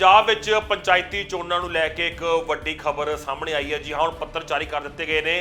ਪੰਜਾਬ ਵਿੱਚ ਪੰਚਾਇਤੀ ਚੋਣਾਂ ਨੂੰ ਲੈ ਕੇ ਇੱਕ ਵੱਡੀ ਖਬਰ ਸਾਹਮਣੇ ਆਈ ਹੈ। ਜੀ ਹਾਂ, ਹੁਣ ਪੱਤਰ ਜਾਰੀ ਕਰ ਦਿੱਤੇ ਗਏ ਨੇ,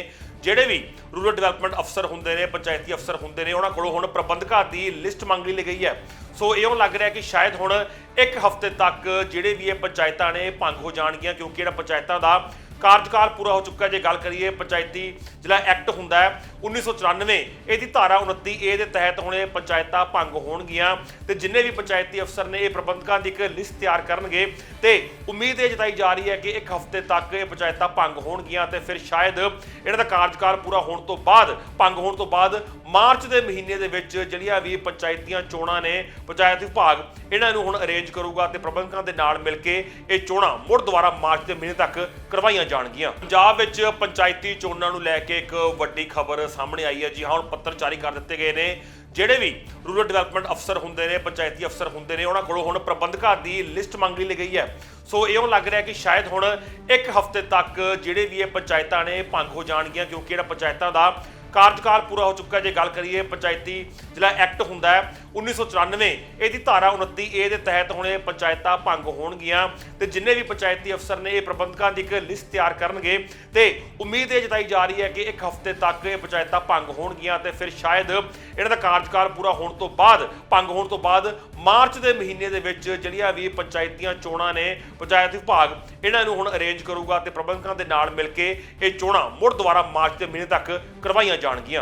ਜਿਹੜੇ ਵੀ ਰੂਰਲ ਡਿਵੈਲਪਮੈਂਟ ਅਫਸਰ ਹੁੰਦੇ ਨੇ, ਪੰਚਾਇਤੀ ਅਫਸਰ ਹੁੰਦੇ ਨੇ, ਉਹਨਾਂ ਕੋਲੋਂ ਹੁਣ ਪ੍ਰਬੰਧਕਾਂ ਦੀ ਲਿਸਟ ਮੰਗ ਲਈ ਗਈ ਹੈ। ਸੋ ਇਉਂ ਲੱਗ ਰਿਹਾ ਕਿ ਸ਼ਾਇਦ ਹੁਣ ਇੱਕ ਹਫ਼ਤੇ ਤੱਕ ਜਿਹੜੇ ਵੀ ਇਹ ਪੰਚਾਇਤਾਂ ਨੇ ਭੰਗ ਹੋ ਜਾਣਗੀਆਂ, ਕਿਉਂਕਿ ਇਹਨਾਂ ਪੰਚਾਇਤਾਂ ਦਾ ਕਾਰਜਕਾਲ ਪੂਰਾ ਹੋ ਚੁੱਕਾ ਜੇ ਗੱਲ ਕਰੀਏ ਪੰਚਾਇਤੀ ਜਿਹੜਾ ਐਕਟ ਹੁੰਦਾ ਹੈ 1994 ਇਹਦੀ ਧਾਰਾ 29 ਏ ਦੇ ਤਹਿਤ ਹੁਣ ਇਹ ਪੰਚਾਇਤਾਂ ਭੰਗ ਹੋਣਗੀਆਂ ਤੇ ਜਿੰਨੇ ਵੀ ਪੰਚਾਇਤੀ ਅਫਸਰ ਨੇ ਇਹ ਪ੍ਰਬੰਧਕਾਂ ਦੀ ਇੱਕ ਲਿਸਟ ਤਿਆਰ ਕਰਨਗੇ ਤੇ ਉਮੀਦ ਇਹ ਜਤਾਈ ਜਾ ਰਹੀ ਹੈ ਕਿ ਇੱਕ ਹਫ਼ਤੇ ਤੱਕ ਇਹ ਪੰਚਾਇਤਾਂ ਭੰਗ ਹੋਣਗੀਆਂ ਤੇ ਫਿਰ ਸ਼ਾਇਦ ਇਹਨਾਂ ਦਾ ਕਾਰਜਕਾਲ ਪੂਰਾ ਹੋਣ ਤੋਂ ਬਾਅਦ, ਭੰਗ ਹੋਣ ਤੋਂ ਬਾਅਦ ਮਾਰਚ ਦੇ ਮਹੀਨੇ ਦੇ ਵਿੱਚ ਜਿਹੜੀਆਂ ਵੀ ਪੰਚਾਇਤੀਆਂ ਚੋਣਾਂ ਨੇ, ਪੰਚਾਇਤ ਵਿਭਾਗ, ਇਹਨਾਂ ਨੂੰ ਹੁਣ ਅਰੇਂਜ ਕਰੂਗਾ ਤੇ ਪ੍ਰਬੰਧਕਾਂ ਦੇ ਨਾਲ ਮਿਲ ਕੇ ਇਹ ਚੋਣਾਂ ਮੁੜ ਦੁਬਾਰਾ ਮਾਰਚ ਦੇ ਮਹੀਨੇ ਤੱਕ ਕਰਵਾਈਆਂ ਜਾਣਗੀਆਂ। ਪੰਜਾਬ ਵਿੱਚ ਪੰਚਾਇਤੀ ਚੋਣਾਂ ਨੂੰ ਲੈ ਕੇ ਇੱਕ ਵੱਡੀ ਖਬਰ ਸਾਹਮਣੇ ਆਈ ਹੈ। ਜੀ ਹਾਂ, ਹੁਣ ਪੱਤਰ ਜਾਰੀ ਕਰ ਦਿੱਤੇ ਗਏ ਨੇ। ਜਿਹੜੇ ਵੀ ਰੂਰਲ ਡਿਵੈਲਪਮੈਂਟ ਅਫਸਰ ਹੁੰਦੇ ਨੇ, ਪੰਚਾਇਤੀ ਅਫਸਰ ਹੁੰਦੇ ਨੇ, ਉਹਨਾਂ ਕੋਲੋਂ ਹੁਣ ਪ੍ਰਬੰਧਕਾਂ ਦੀ ਲਿਸਟ ਮੰਗ ਲਈ ਗਈ ਹੈ। ਸੋ ਇਉਂ ਲੱਗ ਰਿਹਾ ਕਿ ਸ਼ਾਇਦ ਹੁਣ ਇੱਕ ਹਫ਼ਤੇ ਤੱਕ ਜਿਹੜੇ ਵੀ ਇਹ ਪੰਚਾਇਤਾਂ ਨੇ ਭੰਗ ਹੋ ਜਾਣਗੀਆਂ, ਕਿਉਂਕਿ ਜਿਹੜਾ ਪੰਚਾਇਤਾਂ ਦਾ ਕਾਰਜਕਾਲ ਪੂਰਾ ਹੋ ਚੁੱਕਾ ਜੇ ਗੱਲ ਕਰੀਏ, ਪੰਚਾਇਤੀ ਜਿਹੜਾ ਐਕਟ ਹੁੰਦਾ ਹੈ 1994 ਇਹਦੀ ਧਾਰਾ 29 ਏ ਦੇ ਤਹਿਤ ਹੁਣ ਇਹ ਪੰਚਾਇਤਾਂ ਭੰਗ ਹੋਣਗੀਆਂ ਤੇ ਜਿੰਨੇ ਵੀ ਪੰਚਾਇਤੀ ਅਫਸਰ ਨੇ ਇਹ ਪ੍ਰਬੰਧਕਾਂ ਦੀ ਇੱਕ ਲਿਸਟ ਤਿਆਰ ਕਰਨਗੇ ਤੇ ਉਮੀਦ ਇਹ ਜਤਾਈ ਜਾ ਰਹੀ ਹੈ ਕਿ ਇੱਕ ਹਫ਼ਤੇ ਤੱਕ ਇਹ ਪੰਚਾਇਤਾਂ ਭੰਗ ਹੋਣਗੀਆਂ ਤੇ ਫਿਰ ਸ਼ਾਇਦ ਇਹਨਾਂ ਦਾ ਕਾਰਜਕਾਲ ਪੂਰਾ ਹੋਣ ਤੋਂ ਬਾਅਦ, ਭੰਗ ਹੋਣ ਤੋਂ ਬਾਅਦ ਮਾਰਚ ਦੇ ਮਹੀਨੇ ਦੇ ਵਿੱਚ ਜਿਹੜੀਆਂ ਵੀ ਪੰਚਾਇਤੀਆਂ ਚੋਣਾਂ ਨੇ, ਪੰਚਾਇਤ ਵਿਭਾਗ ਇਹਨਾਂ ਨੂੰ ਹੁਣ ਅਰੇਂਜ ਕਰੂਗਾ ਤੇ ਪ੍ਰਬੰਧਕਾਂ ਦੇ ਨਾਲ ਮਿਲ ਕੇ ਇਹ ਚੋਣਾਂ ਮੁੜ ਦੁਬਾਰਾ ਮਾਰਚ ਦੇ ਮਹੀਨੇ ਤੱਕ ਕਰਵਾਈਆਂ ਜਾਣਗੀਆਂ।